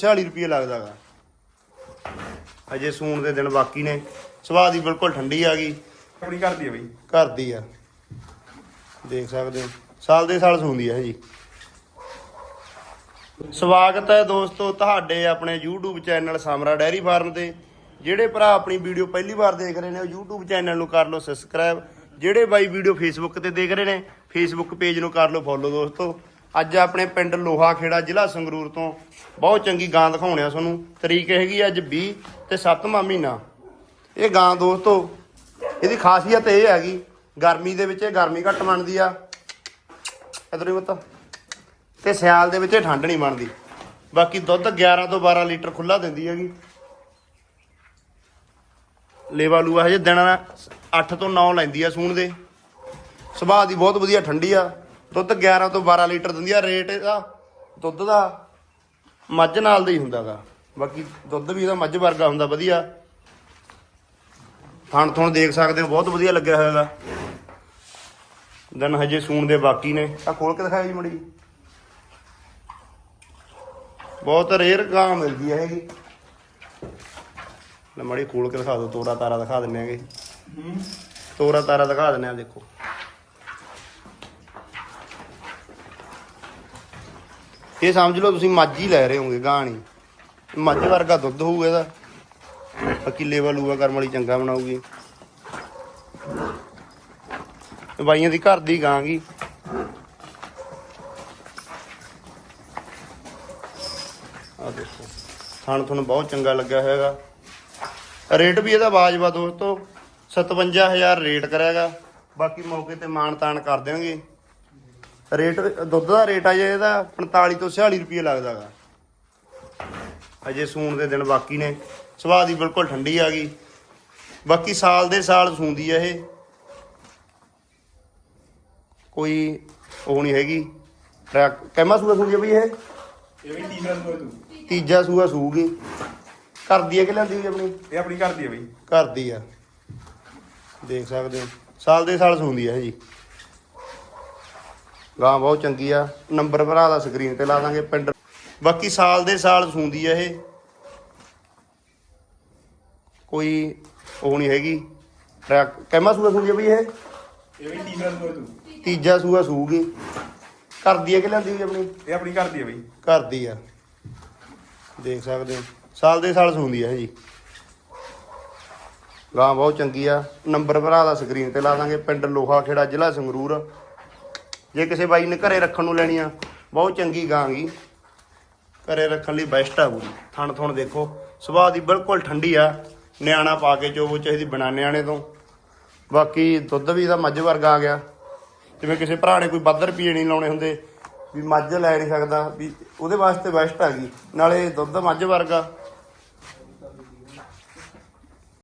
40 ਰੁਪਏ ਲੱਗਦਾਗਾ ਅਜੇ ਸੂਣ ਦੇ ਦਿਨ ਬਾਕੀ ਨੇ। ਸਵਾਦ ਹੀ ਬਿਲਕੁਲ ਠੰਡੀ ਆ ਗਈ। ਆਪਣੀ ਘਰ ਦੀ ਹੈ ਬਈ। ਘਰ ਦੀ ਆ। ਦੇਖ ਸਕਦੇ ਹੋ। ਸਾਲ ਦੇ ਸਾਲ ਸੂੰਦੀ ਹੈ ਜੀ। ਸਵਾਗਤ ਹੈ ਦੋਸਤੋ ਤੁਹਾਡੇ ਆਪਣੇ YouTube channel Samra dairy farm ਤੇ। ਜਿਹੜੇ ਭਰਾ ਆਪਣੀ ਵੀਡੀਓ ਪਹਿਲੀ ਵਾਰ ਦੇਖ ਰਹੇ ਨੇ ਉਹ YouTube ਚੈਨਲ ਨੂੰ ਕਰ ਲਓ ਸਬਸਕ੍ਰਾਈਬ ਜਿਹੜੇ ਬਾਈ ਵੀਡੀਓ Facebook ਤੇ ਦੇਖ ਰਹੇ ਨੇ Facebook ਪੇਜ ਨੂੰ ਕਰ ਲਓ ਫੋਲੋ ਦੋਸਤੋ। ਅੱਜ ਆਪਣੇ ਪਿੰਡ ਲੋਹਾ ਖੇੜਾ ਜ਼ਿਲ੍ਹਾ ਸੰਗਰੂਰ ਤੋਂ ਬਹੁਤ ਚੰਗੀ ਗਾਂ ਦਿਖਾਉਣੇ ਆ ਤੁਹਾਨੂੰ। ਤਰੀਕ ਹੈਗੀ ਅੱਜ 20 ਤੇ 7ਵਾਂ ਮਹੀਨਾ। ਇਹ ਗਾਂ ਦੋਸਤੋ, ਇਹਦੀ ਖਾਸੀਅਤ ਇਹ ਹੈਗੀ, ਗਰਮੀ ਦੇ ਵਿੱਚ ਇਹ ਗਰਮੀ ਘੱਟ ਮੰਨਦੀ ਆ। ਇਧਰ ਹੀ ਬਤਾ ਤੇ ਸਿਆਲ ਦੇ ਵਿੱਚ ਇਹ ਠੰਡ ਨਹੀਂ ਮੰਨਦੀ ਬਾਕੀ ਦੁੱਧ 11 ਤੋਂ 12 ਲੀਟਰ ਖੁੱਲਾ ਦਿੰਦੀ ਹੈਗੀ। ਲੇਵਾ ਲੂਆ ਹਜੇ ਦਿਨ 8 ਤੋਂ 9 ਲੈਂਦੀ ਆ ਸੂਣ ਦੇ। ਸੁਭਾਅ ਦੀ ਬਹੁਤ ਵਧੀਆ ਠੰਡੀ ਆ। ਦੁੱਧ 11 ਤੋਂ 12 ਲੀਟਰ ਦਿੰਦੀ ਆ ਰੇਟ ਇਹਦਾ ਦੁੱਧ ਦਾ ਮੱਝ ਨਾਲ ਦਾ ਹੀ ਹੁੰਦਾਗਾ ਬਾਕੀ ਦੁੱਧ ਵੀ ਇਹਦਾ ਮੱਝ ਵਰਗਾ ਹੁੰਦਾ ਵਧੀਆ। ਥਣ ਥਣ ਦੇਖ ਸਕਦੇ ਹੋ ਬਹੁਤ ਵਧੀਆ ਲੱਗਿਆ ਹੋਇਆਗਾ ਦਿਨ ਹਜੇ ਸੂਣ ਦੇ ਬਾਕੀ ਨੇ। ਆ ਖੋਲ ਕੇ ਦਿਖਾਇਆ ਜੀ ਮੜੀ ਬਹੁਤ ਰੇਅਰ ਗਾਂ ਮਿਲਦੀ ਹੈ ਹੈਗੀ ਲੈ ਮੜੀ ਖੋਲ ਕੇ ਦਿਖਾ ਦਿਓ ਤੋਰਾ ਤਾਰਾ ਦਿਖਾ ਦਿੰਨੇ ਆਗੇ ਤੋਰਾ ਤਾਰਾ ਦਿਖਾ ਦਿੰਨੇ ਆ ਦੇਖੋ। ਇਹ ਸਮਝ ਲਓ ਤੁਸੀਂ ਮੱਝ ਹੀ ਲੈ ਰਹੇ ਹੋਗੇ ਗਾਂ ਨਹੀਂ ਮੱਝ ਵਰਗਾ ਦੁੱਧ ਹੋਊਗਾ ਇਹਦਾ। ਬਾਕੀ ਲੇਵਲ ਲੂਆ ਕਰਮ ਵਾਲੀ ਚੰਗਾ ਬਣਾਉਗੀ ਬਾਈਆਂ ਦੀ ਘਰ ਦੀ ਗਾਂਗੀ ਆ ਦੇਖੋ, ਥਣ ਤੁਹਾਨੂੰ ਬਹੁਤ ਚੰਗਾ ਲੱਗਿਆ ਹੋਏਗਾ ਰੇਟ ਵੀ ਇਹਦਾ ਵਾਜਬਾ ਦੋਸਤੋ 57000 ਰੇਟ ਕਰਿਆਗਾ। ਬਾਕੀ ਮੌਕੇ ਤੇ ਮਾਨ ਤਾਨ ਕਰ ਦੇਣਗੇ ਰੇਟ ਦੁੱਧ ਦਾ ਰੇਟ ਆ ਜੇ ਇਹਦਾ 45 ਤੋਂ 46 ਰੁਪਏ ਲੱਗਦਾਗਾ ਅਜੇ ਸੂਣ ਦੇ ਦਿਨ ਬਾਕੀ ਨੇ। ਸਵਾਦ ਹੀ ਬਿਲਕੁਲ ਠੰਡੀ ਆ ਗਈ। ਬਾਕੀ ਸਾਲ ਦੇ ਸਾਲ ਸੂੰਦੀ ਆ ਇਹ। ਕੋਈ ਉਹ ਨਹੀਂ ਹੈਗੀ। ਕਹਿਮਾ ਸੂਆ ਸੂਗੀ ਬਈ ਇਹ? ਇਹ ਵੀ ਤੀਸਰਾ ਸੂਆ ਤੂੰ ਤੀਜਾ ਸੂਆ ਸੂਗੀ। ਘਰ ਦੀ ਹੈ ਕਿ ਲੈਂਦੀ ਹੋਈ ਆਪਣੀ? ਇਹ ਆਪਣੀ ਘਰ ਦੀ ਹੈ ਬਈ। ਘਰ ਦੀ ਆ। ਦੇਖ ਸਕਦੇ ਹੋ। ਸਾਲ ਦੇ ਸਾਲ ਸੂੰਦੀ ਆ ਇਹ ਜੀ। ਗਾਂ ਬਹੁਤ ਚੰਗੀ ਆ। ਨੰਬਰ ਭਰਾ ਦਾ ਸਕਰੀਨ ਤੇ ਲਾ ਦਾਂਗੇ ਪਿੰਡ। ਬਾਕੀ ਸਾਲ ਦੇ ਸਾਲ ਸੂੰਦੀ ਆ ਇਹ। ਕੋਈ ਉਹ ਨਹੀਂ ਹੈਗੀ। ਕਹਿਮਾ ਸੂਆ ਸੂਗੀ ਬਈ ਇਹ? ਇਹ ਵੀ ਤੀਸਰਾ ਸੂਆ ਤੂੰ ਤੀਜਾ ਸੂਆ ਸੂਗੀ। ਘਰ ਦੀ ਹੈ ਕਿ ਲੈਂਦੀ ਹੋਈ ਆਪਣੀ? ਇਹ ਆਪਣੀ ਘਰ ਦੀ ਹੈ ਬਈ। ਘਰ ਦੀ ਆ। ਦੇਖ ਸਕਦੇ ਹੋ। ਸਾਲ ਦੇ ਸਾਲ ਸੂੰਦੀ ਆ ਜੀ। ਗਾਂ ਬਹੁਤ ਚੰਗੀ ਆ। ਨੰਬਰ ਭਰਾ ਦਾ ਸਕਰੀਨ ਤੇ ਲਾ ਦਾਂਗੇ। ਪਿੰਡ ਲੋਹਾ ਖੇੜਾ ਜ਼ਿਲ੍ਹਾ ਸੰਗਰੂਰ। ਜੇ ਕਿਸੇ ਬਾਈ ਨੇ ਘਰੇ ਰੱਖਣ ਨੂੰ ਲੈਣੀ ਆ, ਬਹੁਤ ਚੰਗੀ ਗਾਂਗੀ ਘਰੇ ਰੱਖਣ ਲਈ ਬੈਸਟ ਆ ਪੂਰੀ। ਥਣ ਥਣ ਦੇਖੋ ਸੁਭਾਅ ਦੀ ਬਿਲਕੁਲ ਠੰਡੀ ਆ। ਨਿਆਣਾ ਪਾ ਕੇ ਚੋਵੋ ਚਾਹੀਦੀ ਬਣਾ ਨਿਆਣੇ ਤੋਂ। ਬਾਕੀ ਦੁੱਧ ਵੀ ਇਹਦਾ ਮੱਝ ਵਰਗਾ ਆ ਗਿਆ। ਜਿਵੇਂ ਕਿਸੇ ਭਰਾ ਨੇ ਕੋਈ ਵੱਧ ਰੁਪਏ ਨਹੀਂ ਲਾਉਣੇ ਹੁੰਦੇ, ਵੀ ਮੱਝ ਲੈ ਨਹੀਂ ਸਕਦਾ, ਵੀ ਉਹਦੇ ਵਾਸਤੇ ਬੈਸਟ ਆ ਗਈ। ਨਾਲੇ ਦੁੱਧ ਮੱਝ ਵਰਗਾ।